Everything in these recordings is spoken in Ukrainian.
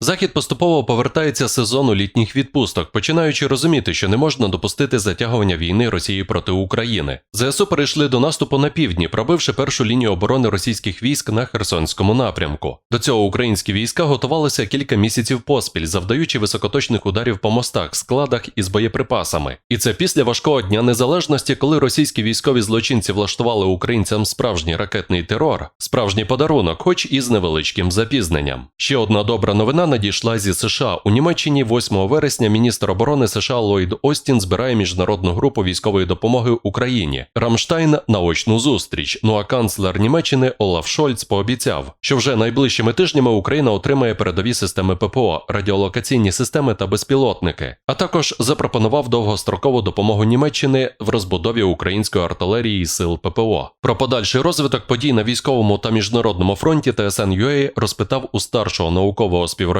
Захід поступово повертається сезону літніх відпусток, починаючи розуміти, що не можна допустити затягування війни Росії проти України. ЗСУ перейшли до наступу на півдні, пробивши першу лінію оборони російських військ на Херсонському напрямку. До цього українські війська готувалися кілька місяців поспіль, завдаючи високоточних ударів по мостах, складах із боєприпасами. І це після важкого дня незалежності, коли російські військові злочинці влаштували українцям справжній ракетний терор, справжній подарунок, хоч і з невеличким запізненням. Ще одна добра новина надійшла зі США. У Німеччині 8 вересня міністр оборони США Ллойд Остін збирає міжнародну групу військової допомоги Україні. Рамштайн на очну зустріч. Ну а канцлер Німеччини Олаф Шольц пообіцяв, що вже найближчими тижнями Україна отримає передові системи ППО, радіолокаційні системи та безпілотники. А також запропонував довгострокову допомогу Німеччини в розбудові української артилерії і сил ППО. Про подальший розвиток подій на військовому та міжнародному фронті ТСН.UA розпитав у старшого наукового співробітника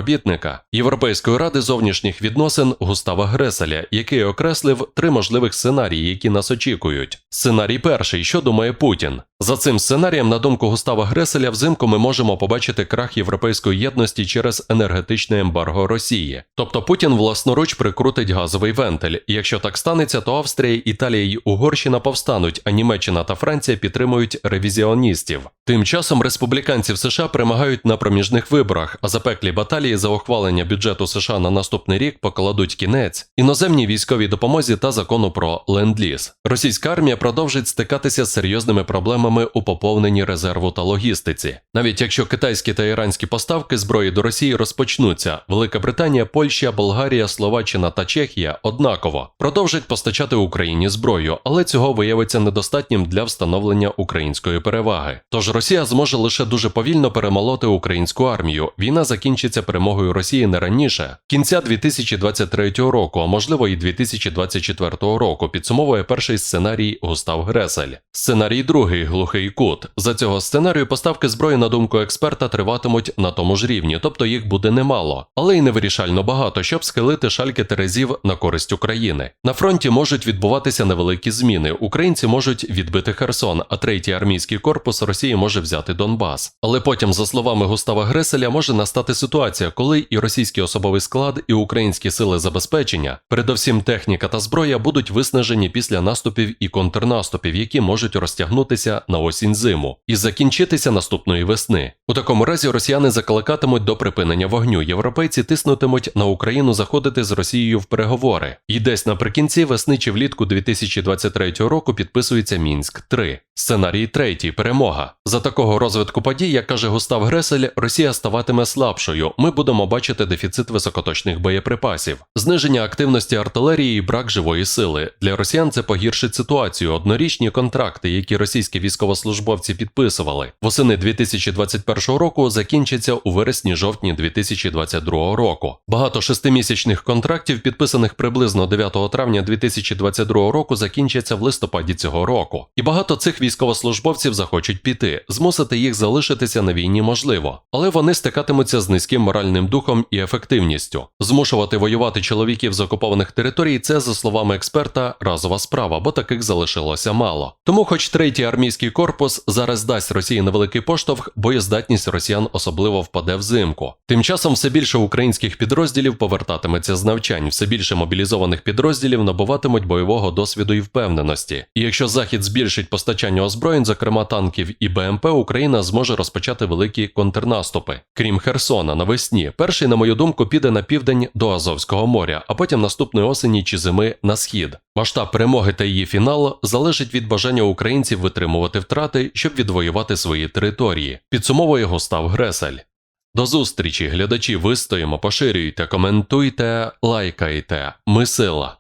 Європейської ради зовнішніх відносин Густава Греселя, який окреслив три можливих сценарії, які нас очікують. Сценарій перший, що думає Путін. За цим сценарієм, на думку Густава Греселя, взимку ми можемо побачити крах європейської єдності через енергетичне ембарго Росії. Тобто Путін власноруч прикрутить газовий вентиль. І якщо так станеться, то Австрія, Італія й Угорщина повстануть, а Німеччина та Франція підтримують ревізіоністів. Тим часом республіканці в США перемагають на проміжних виборах, а запеклі баталії за ухвалення бюджету США на наступний рік покладуть кінець іноземній військовій допомозі та закону про ленд-ліз. Російська армія продовжить стикатися з серйозними проблемами у поповненні резерву та логістиці. Навіть якщо китайські та іранські поставки зброї до Росії розпочнуться, Велика Британія, Польща, Болгарія, Словаччина та Чехія однаково продовжать постачати Україні зброю, але цього виявиться недостатнім для встановлення української переваги. Тож Росія зможе лише дуже повільно перемолоти українську армію. Війна закінчиться перемогою Росії не раніше кінця 2023 року, а можливо і 2024 року. Підсумовує перший сценарій Густав Гресель. Сценарій другий глухий кут. За цього сценарію поставки зброї, на думку експерта, триватимуть на тому ж рівні, тобто їх буде немало, але й невирішально багато, щоб схилити шальки терезів на користь України. На фронті можуть відбуватися невеликі зміни. Українці можуть відбити Херсон, а третій армійський корпус Росії може взяти Донбас. Але потім, за словами Густава Греселя, може настати ситуація, коли і російський особовий склад, і українські сили забезпечення, передовсім техніка та зброя, будуть виснажені після наступів і контрнаступів, які можуть розтягнутися на осінь зиму і закінчитися наступної весни. У такому разі росіяни закликатимуть до припинення вогню. Європейці тиснутимуть на Україну заходити з Росією в переговори. І десь наприкінці весни чи влітку 2023 року підписується Мінськ 3 Сценарій третій перемога. За такого розвитку подій, як каже Густав Гресель, Росія ставатиме слабшою. Ми будемо бачити дефіцит високоточних боєприпасів, зниження активності артилерії і брак живої сили. Для росіян це погіршить ситуацію. Однорічні контракти, які російські військовослужбовці підписували восени 2021 року, закінчаться у вересні-жовтні 2022 року. Багато шестимісячних контрактів, підписаних приблизно 9 травня 2022 року, закінчаться в листопаді цього року. І багато цих військовослужбовців захочуть піти, змусити їх залишитися на війні можливо, але вони стикатимуться з низьким моральним духом і ефективністю. Змушувати воювати чоловіків з окупованих територій це, за словами експерта, разова справа, бо таких залишилося мало. Тому, хоч третій армійський корпус зараз дасть Росії невеликий поштовх, боєздатність росіян особливо впаде взимку. Тим часом все більше українських підрозділів повертатиметься з навчань, все більше мобілізованих підрозділів набуватимуть бойового досвіду і впевненості. І якщо Захід збільшить постачання озброєнь, зокрема танків і БМП, Україна зможе розпочати великі контрнаступи. Крім Херсона, навесні, перший, на мою думку, піде на південь до Азовського моря, а потім наступної осені чи зими на схід. Масштаб перемоги та її фінал залежить від бажання українців витримувати втрати, щоб відвоювати свої території. Підсумовує Густав Гресель. До зустрічі, глядачі, вистоїмо, поширюйте, коментуйте, лайкайте. Ми сила.